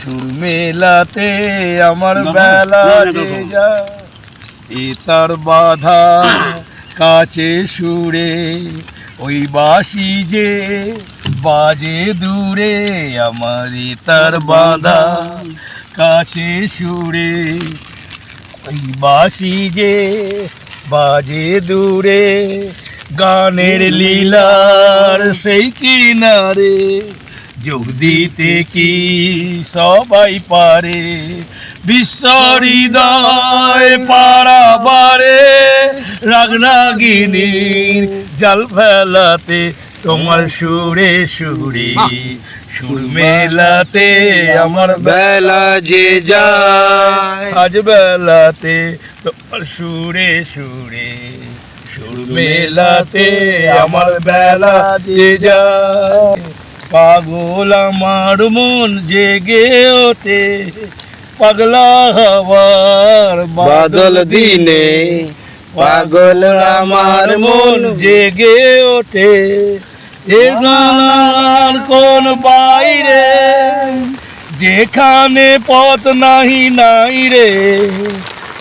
সুর মেলাতে আমার বেলা যে যায় এ তার বাধা কাছে সুরে ওই বাসি যে বাজে দূরে আমার এ তার বাধা কাছে সুরে ওই বাসি যে বাজে দূরে গানের লীলার সেই কিনারে যোগ দিতে কি সবাই পারে? বিশ্ব হৃদয় পারাবারে রাগরাগিনীর জাল ফেলাতে তোমার সুরে সুরে। সুর মেলাতে আমার বেলা যে যায়। আজ বেলাতে তোমার সুরে সুরে। সুর মেলাতে আমার বেলা যে যায়। পাগল আমার মন জেগে ওঠে পাগলা হওয়ার বাদল দিনে পাগল আমার মন জেগে ওঠে। এ গান কোন বাইরে? যেখানে পথ নাহি নাই রে।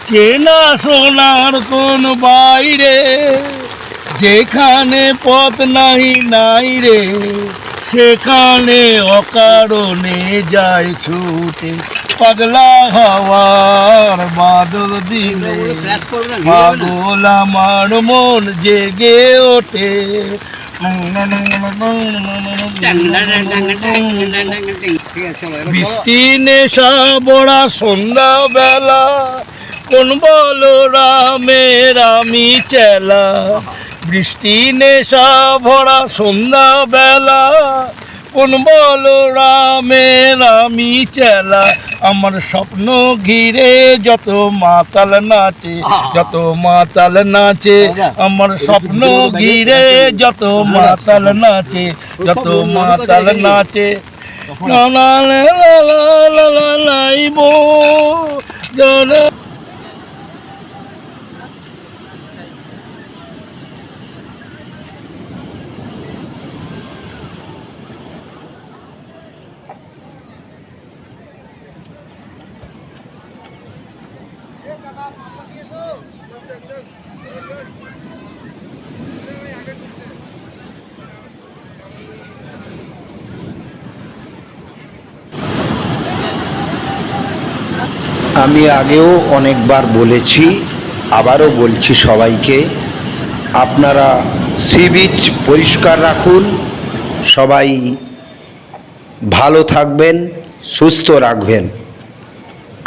চেনা সোনার কোন বাইরে? যেখানে পথ নাহি নাই রে। সেখানে অকারণে যায় ছুটে পাগলা হওয়ার বাদল দিলে। পাগল আমার মন জেগে ওঠে। বৃষ্টি নেশা বড়া সন্ধ্যা বেলা কোন বলো রামের আমি চেলা। বৃষ্টি নেশা ভরা সন্ধ্যা আপন বলো রামের আমি চেলা আমার স্বপ্ন ঘিরে যত মাতাল নাচে যত মাতাল নাচে আমার স্বপ্ন ঘিরে যত মাতাল নাচে যত মাতাল নাচে লালাই বো জানা আমি আগেও অনেকবার বলেছি, আবারও বলছি সবাইকে, আপনারা সি বিচ পরিষ্কার রাখুন, সবাই ভালো থাকবেন, সুস্থ রাখবেন।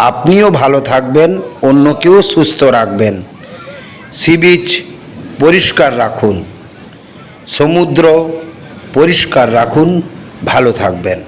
আপনিও ভালো থাকবেন, অন্যকেও সুস্থ রাখবেন। সি বিচ পরিষ্কার রাখুন। সমুদ্র পরিষ্কার রাখুন, ভালো থাকবেন।